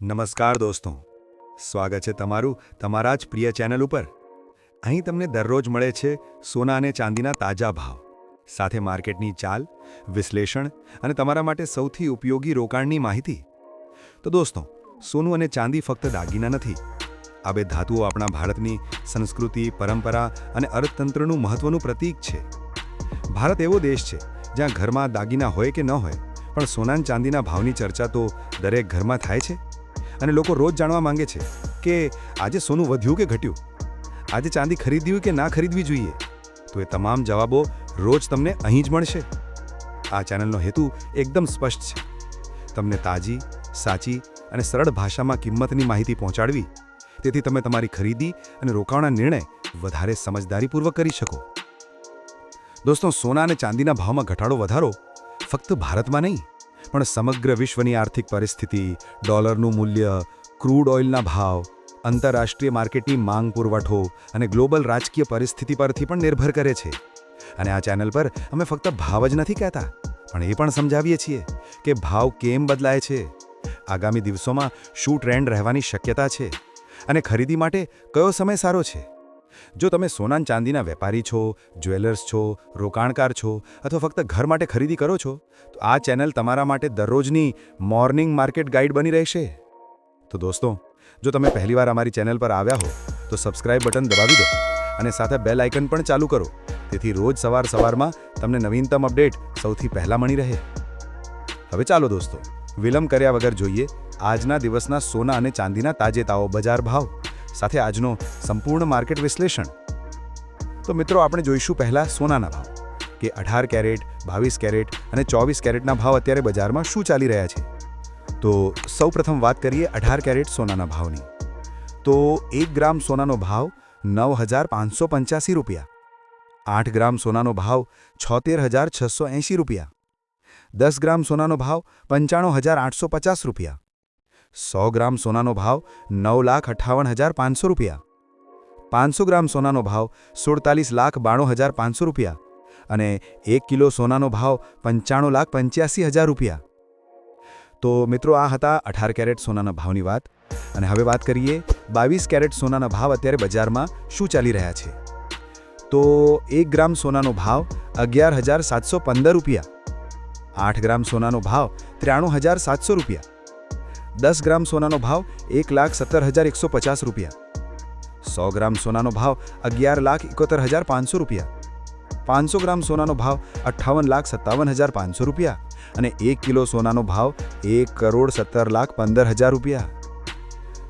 નમસ્કાર દોસ્તો. સ્વાગત છે તમારું તમારા જ પ્રિય ચેનલ ઉપર. અહીં તમને દરરોજ મળે છે સોના અને ચાંદીના તાજા ભાવ, સાથે માર્કેટની ચાલ, વિશ્લેષણ અને તમારા માટે સૌથી ઉપયોગી રોકાણની માહિતી. તો દોસ્તો, સોનું અને ચાંદી ફક્ત દાગીના નથી. આ બે ધાતુઓ આપણા ભારતની સંસ્કૃતિ, પરંપરા અને અર્થતંત્રનું મહત્વનું પ્રતીક છે. ભારત એવો દેશ છે જ્યાં ઘરમાં દાગીના હોય કે ન હોય, પણ સોના ચાંદીના ભાવની ચર્ચા તો દરેક ઘરમાં થાય છે? અને લોકો રોજ જાણવા માંગે છે કે આજે સોનું વધ્યું કે ઘટ્યું? આજે ચાંદી ખરીદવી કે ના ખરીદવી જોઈએ? તો એ તમામ જવાબો રોજ તમને અહીં જ મળશે. આ ચેનલનો હેતુ એકદમ સ્પષ્ટ છે. તમને તાજી, સાચી અને સરળ ભાષામાં કિંમતની માહિતી પહોંચાડવી. તેથી તમે તમારી ખરીદી અને રોકાણના નિર્ણય વધારે સમજદારીપૂર્વક કરી શકો. દોસ્તો, સોના અને ચાંદીના ભાવમાં ઘટાડો વધારો ફક્ત ભારતમાં નહીં પણ સમગ્ર વિશ્વની આર્થિક પરિસ્થિતિ, ડોલરનું મૂલ્ય, ક્રૂડ ઓઇલના ભાવ, આંતરરાષ્ટ્રીય માર્કેટની માંગ પુરવઠો અને ગ્લોબલ રાજકીય પરિસ્થિતિ પરથી પણ નિર્ભર કરે છે. અને આ ચેનલ પર અમે ફક્ત ભાવ જ નથી કહેતા, પણ એ પણ સમજાવીએ છીએ કે ભાવ કેમ બદલાય છે. આગામી દિવસોમાં શું ટ્રેન્ડ રહેવાની શક્યતા છે અને ખરીદી માટે કયો સમય સારો છે. જો તમે સોના ચાંદીના વેપારી છો, જ્વેલર્સ છો, રોકાણકાર છો, અથવા ફક્ત ઘર માટે ખરીદી કરો છો, તો આ ચેનલ તમારા માટે દરરોજની મોર્નિંગ માર્કેટ ગાઈડ બની રહેશે. તો દોસ્તો, જો તમે પહેલીવાર અમારી ચેનલ પર આવ્યા હો, તો સબસ્ક્રાઇબ બટન દબાવી દો અને સાથે બેલ આઇકન પણ ચાલુ કરો, તેથી રોજ સવાર સવારમાં તમને નવીનતમ અપડેટ સૌથી પહેલાં મળી રહે. હવે ચાલો દોસ્તો, વિલંબ કર્યા વગર જોઈએ આજના દિવસના સોના અને ચાંદીના તાજેતાઓ, બજાર ભાવ. સાથે આજનો સંપૂર્ણ માર્કેટ વિશ્લેષણ. તો મિત્રો, આપણે જોઈશું પહેલાં સોનાના ભાવ. કે અઢાર કેરેટ, બાવીસ કેરેટ અને ચોવીસ કેરેટના ભાવ અત્યારે બજારમાં શું ચાલી રહ્યા છે? તો સૌપ્રથમ વાત કરીએ અઢાર કેરેટ સોનાના ભાવની. તો એક ગ્રામ સોનાનો ભાવ નવ હજાર પાંચસો પંચ્યાસી રૂપિયા. આઠ ગ્રામ સોનાનો ભાવ છોતેર હજાર છસો એંશી રૂપિયા. દસ ગ્રામ સોનાનો ભાવ પંચાણું હજાર આઠસો પચાસ રૂપિયા. સો ગ્રામ સોનાનો ભાવ નવ લાખ અઠ્ઠાવન હજાર પાંચસો રૂપિયા. પાંચસો ગ્રામ સોનાનો ભાવ સુડતાલીસ લાખ બાણું હજાર પાંચસો રૂપિયા અને એક કિલો સોનાનો ભાવ પંચાણું લાખ પંચ્યાસી હજાર રૂપિયા. તો મિત્રો, આ હતા અઢાર કેરેટ સોનાના ભાવની વાત અને હવે વાત કરીએ બાવીસ કેરેટ સોનાના ભાવ અત્યારે બજારમાં શું ચાલી રહ્યા છે. તો એક ગ્રામ સોનાનો ભાવ અગિયાર હજાર સાતસો પંદર રૂપિયા. આઠ ગ્રામ સોનાનો ભાવ ત્રાણું હજાર સાતસો રૂપિયા. દસ ગ્રામ સોનાનો ભાવ એક લાખ સત્તર હજાર એકસો પચાસ રૂપિયા. સો ગ્રામ સોનાનો ભાવ અગિયાર લાખ એકોતેર હજાર પાંચસો રૂપિયા. પાંચસો ગ્રામ સોનાનો ભાવ અઠ્ઠાવન લાખ સત્તાવન હજાર પાંચસો રૂપિયા અને એક કિલો સોનાનો ભાવ એક કરોડ સત્તર લાખ પંદર હજાર રૂપિયા.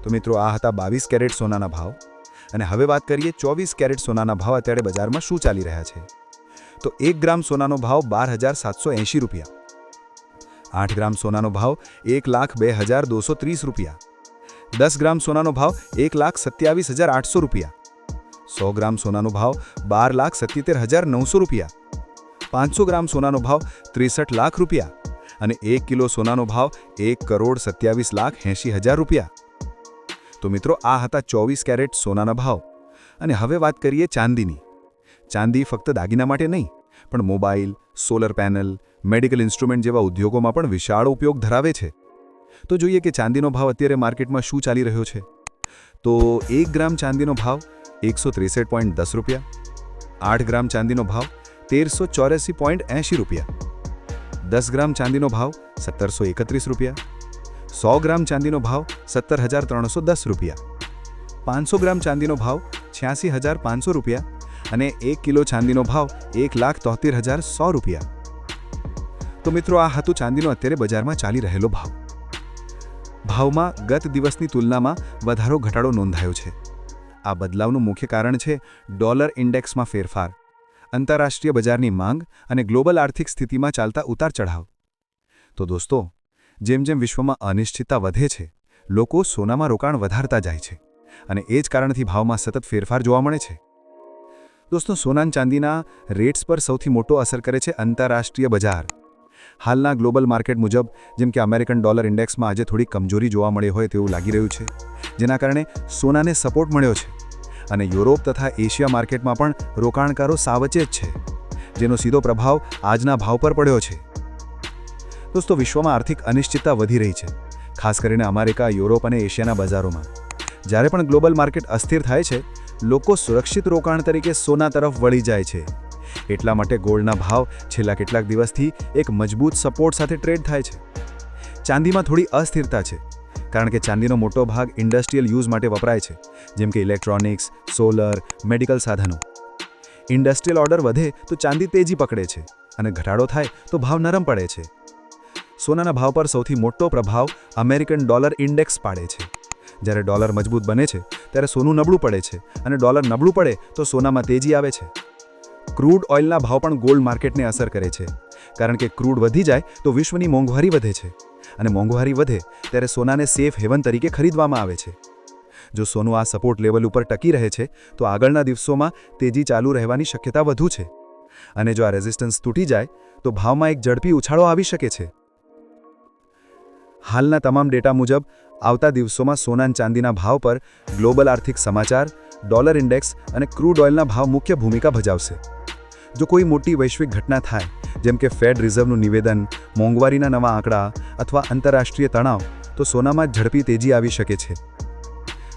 તો મિત્રો, આ હતા બાવીસ કેરેટ સોનાના ભાવ. અને હવે વાત કરીએ ચોવીસ કેરેટ સોનાના ભાવ અત્યારે બજારમાં શું ચાલી રહ્યા છે. તો એક ગ્રામ સોનાનો ભાવ બાર હજાર સાતસો એંશી રૂપિયા. આઠ ગ્રામ સોનાનો ભાવ એક લાખ બે હજાર દોસો ત્રીસ રૂપિયા. દસ ગ્રામ સોનાનો ભાવ એક લાખ સત્યાવીસ હજાર આઠસો રૂપિયા. સો ગ્રામ સોનાનો ભાવ બાર લાખ સત્યોતેર હજાર નવસો રૂપિયા. પાંચસો ગ્રામ સોનાનો ભાવ ત્રેસઠ લાખ રૂપિયા અને એક કિલો સોનાનો ભાવ એક કરોડ સત્યાવીસ લાખ એંશી હજાર રૂપિયા. તો મિત્રો, આ હતા ચોવીસ કેરેટ સોનાના ભાવ. અને હવે વાત કરીએ ચાંદીની. ચાંદી ફક્ત દાગીના માટે નહીં પણ mobile, solar panel, medical instrument જેવા ઉદ્યોગોમાં પણ વિશાળ ઉપયોગ ધરાવે છે. તો જોઈએ કે ચાંદીનો ભાવ અત્યારે માર્કેટમાં શું ચાલી રહ્યો છે? તો એક ગ્રામ ચાંદીનો ભાવ એકસો ત્રેસઠ પોઈન્ટ દસ રૂપિયા, આઠ ગ્રામ ચાંદીનો ભાવ તેરસો ચોર્યાસી પોઈન્ટ એંશી રૂપિયા, દસ ગ્રામ ચાંદીનો ભાવ સત્તરસો એકત્રીસ રૂપિયા, સો ગ્રામ ચાંદીનો ભાવ સત્તર હજાર ત્રણસો દસ રૂપિયા, પાંચસો ગ્રામ ચાંદીનો ભાવ છ્યાસી હજાર પાંચસો રૂપિયા અને એક કિલો ચાંદીનો ભાવ એક લાખ તોતેર હજાર સો રૂપિયા. તો મિત્રો, આ હતું ચાંદીનો અત્યારે બજારમાં ચાલી રહેલો ભાવ. ભાવમાં ગત દિવસની તુલનામાં વધારો ઘટાડો નોંધાયો છે. આ બદલાવનું મુખ્ય કારણ છે ડોલર ઇન્ડેક્સમાં ફેરફાર, આંતરરાષ્ટ્રીય બજારની માંગ અને ગ્લોબલ આર્થિક સ્થિતિમાં ચાલતા ઉતાર ચઢાવ. તો દોસ્તો, જેમ જેમ વિશ્વમાં અનિશ્ચિતતા વધે છે, લોકો સોનામાં રોકાણ વધારતા જાય છે અને એ જ કારણથી ભાવમાં સતત ફેરફાર જોવા મળે છે. દોસ્તો, સોનાન ચાંદીના રેટ્સ પર સૌથી મોટો અસર કરે છે આંતરરાષ્ટ્રીય બજાર. હાલના ગ્લોબલ માર્કેટ મુજબ, જેમ કે અમેરિકન ડોલર ઇન્ડેક્સમાં આજે થોડી કમજોરી જોવા મળી હોય તેવું લાગી રહ્યું છે, જેના કારણે સોનાને સપોર્ટ મળ્યો છે અને યુરોપ તથા એશિયા માર્કેટમાં પણ રોકાણકારો સાવચેત છે, જેનો સીધો પ્રભાવ આજના ભાવ પર પડ્યો છે. દોસ્તો, વિશ્વમાં આર્થિક અનિશ્ચિતતા વધી રહી છે, ખાસ કરીને અમેરિકા, યુરોપ અને એશિયાના બજારોમાં. જ્યારે પણ ગ્લોબલ માર્કેટ અસ્થિર થાય છે લોકો સુરક્ષિત રોકાણ તરીકે સોના તરફ વળી જાય છે. એટલા માટે ગોલ્ડના ભાવ છેલ્લા કેટલાક દિવસથી એક મજબૂત સપોર્ટ સાથે ટ્રેડ થાય છે. ચાંદીમાં થોડી અસ્થિરતા છે, કારણ કે ચાંદીનો મોટો ભાગ ઇન્ડસ્ટ્રીયલ યુઝ માટે વપરાય છે, જેમ કે ઇલેક્ટ્રોનિક્સ, સોલર, મેડિકલ સાધનો. ઇન્ડસ્ટ્રીયલ ઓર્ડર વધે તો ચાંદી તેજી પકડે છે અને ઘટાડો થાય તો ભાવ નરમ પડે છે. સોનાના ભાવ પર સૌથી મોટો પ્રભાવ અમેરિકન ડોલર ઇન્ડેક્સ પાડે છે. જ્યારે ડોલર મજબૂત બને છે ત્યારે સોનું નબળું પડે છે અને ડોલર નબળું પડે તો સોનામાં તેજી આવે છે. ક્રૂડ ઓઇલના ભાવ પણ ગોલ્ડ માર્કેટને અસર કરે છે. કારણ કે ક્રૂડ વધી જાય તો વિશ્વની મોંઘવારી વધે છે અને મોંઘવારી વધે ત્યારે સોનાને સેફ હેવન તરીકે ખરીદવામાં આવે છે. જો સોનું આ સપોર્ટ લેવલ ઉપર ટકી રહે છે, તો આગળના દિવસોમાં તેજી ચાલુ રહેવાની શક્યતા વધુ છે. અને જો આ રેઝિસ્ટન્સ તૂટી જાય, તો ભાવમાં એક ઝડપી ઉછાળો આવી શકે છે. હાલના તમામ ડેટા મુજબ આવતા દિવસોમાં સોના ચાંદીના ભાવ પર ગ્લોબલ આર્થિક સમાચાર, ડોલર ઇન્ડેક્સ અને ક્રૂડ ઓઇલના ભાવ મુખ્ય ભૂમિકા ભજાવશે. જો કોઈ મોટી વૈશ્વિક ઘટના થાય, જેમ કે ફેડ રિઝર્વનું નિવેદન, મોંઘવારીના નવા આંકડા અથવા આંતરરાષ્ટ્રીય તણાવ, તો સોનામાં ઝડપી તેજી આવી શકે છે.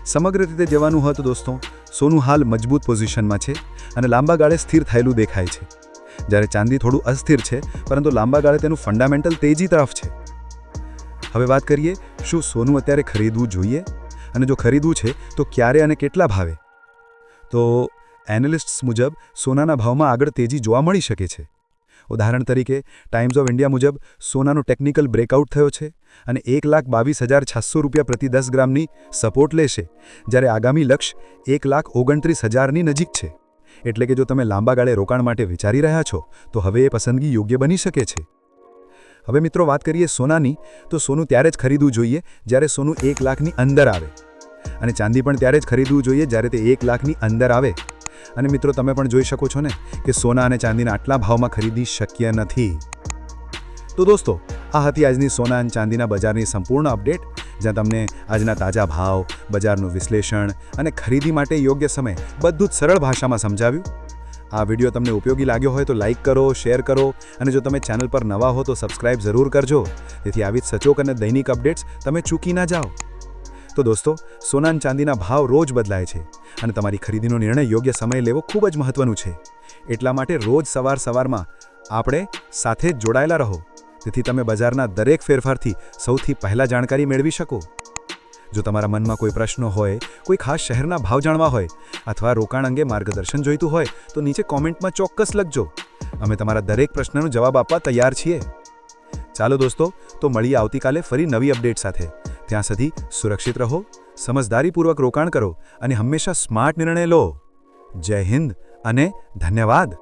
સમગ્ર રીતે જવાનું હોય તો દોસ્તો, સોનું હાલ મજબૂત પોઝિશનમાં છે અને લાંબા ગાળે સ્થિર થયેલું દેખાય છે. જ્યારે ચાંદી થોડું અસ્થિર છે, પરંતુ લાંબા ગાળે તેનું ફંડામેન્ટલ તેજી તરફ છે. હવે વાત કરીએ શું સોનું અત્યારે ખરીદવું જોઈએ? અને જો ખરીદવું છે, તો ક્યારે અને કેટલા ભાવે? તો એનાલિસ્ટ્સ મુજબ સોનાના ભાવમાં આગળ તેજી જોવા મળી શકે છે. ઉદાહરણ તરીકે ટાઈમ્સ ઓફ ઇન્ડિયા મુજબ સોનાનો ટેકનિકલ બ્રેકઆઉટ થયો છે અને એક લાખ બાવીસ હજાર છસો રૂપિયા પ્રતિ દસ ગ્રામની સપોર્ટ લેશે, જ્યારે આગામી લક્ષ્ય એક લાખ ઓગણત્રીસ હજારની નજીક છે. એટલે કે જો તમે લાંબા ગાળે રોકાણ માટે વિચારી રહ્યા છો, તો હવે એ પસંદગી યોગ્ય બની શકે છે. હવે મિત્રો વાત કરીએ સોનાની, તો સોનું ત્યારે જ ખરીદવું જોઈએ જ્યારે સોનું એક લાખની અંદર આવે. અને ચાંદી પણ ત્યારે જ ખરીદવું જોઈએ જ્યારે તે એક લાખની અંદર આવે. અને મિત્રો તમે પણ જોઈ શકો છો ને કે સોના અને ચાંદીના આટલા ભાવમાં ખરીદી શક્ય નથી. તો દોસ્તો, આ હતી આજની સોના અને ચાંદીના બજારની સંપૂર્ણ અપડેટ, જ્યાં તમને આજના તાજા ભાવ, બજારનું વિશ્લેષણ અને ખરીદી માટે યોગ્ય સમય બધું જ સરળ ભાષામાં સમજાવ્યું. આ વીડિયો તમને ઉપયોગી લાગ્યો હોય તો લાઇક કરો, શેર કરો અને જો તમે ચેનલ પર નવા હો તો સબસ્ક્રાઇબ જરૂર કરજો. તેથી આવી જ સચોક અને દૈનિક અપડેટ્સ તમે ચૂકી ના જાઓ. તો દોસ્તો સોના ચાંદીના ભાવ રોજ બદલાય છે અને તમારી ખરીદીનો નિર્ણય યોગ્ય સમય લેવો ખૂબ જ મહત્વનું છે. એટલા માટે રોજ સવાર સવારમાં આપણે સાથે જોડાયેલા રહો. તેથી તમે બજારના દરેક ફેરફારથી સૌથી પહેલાં જાણકારી મેળવી શકો. જો તમારા મનમાં કોઈ પ્રશ્નો હોય, કોઈ ખાસ શહેરના ભાવ જાણવા હોય, અથવા રોકાણ અંગે માર્ગદર્શન જોઈતું હોય, તો નીચે કોમેન્ટમાં ચોક્કસ લખજો. અમે તમારા દરેક પ્રશ્નનો જવાબ આપવા તૈયાર છીએ. ચાલો દોસ્તો, તો મળીએ આવતીકાલે ફરી નવી અપડેટ સાથે. ત્યાં સુધી સુરક્ષિત રહો, સમજદારીપૂર્વક રોકાણ કરો, અને હંમેશા સ્માર્ટ નિર્ણય લો. જય હિન્દ અને ધન્યવાદ.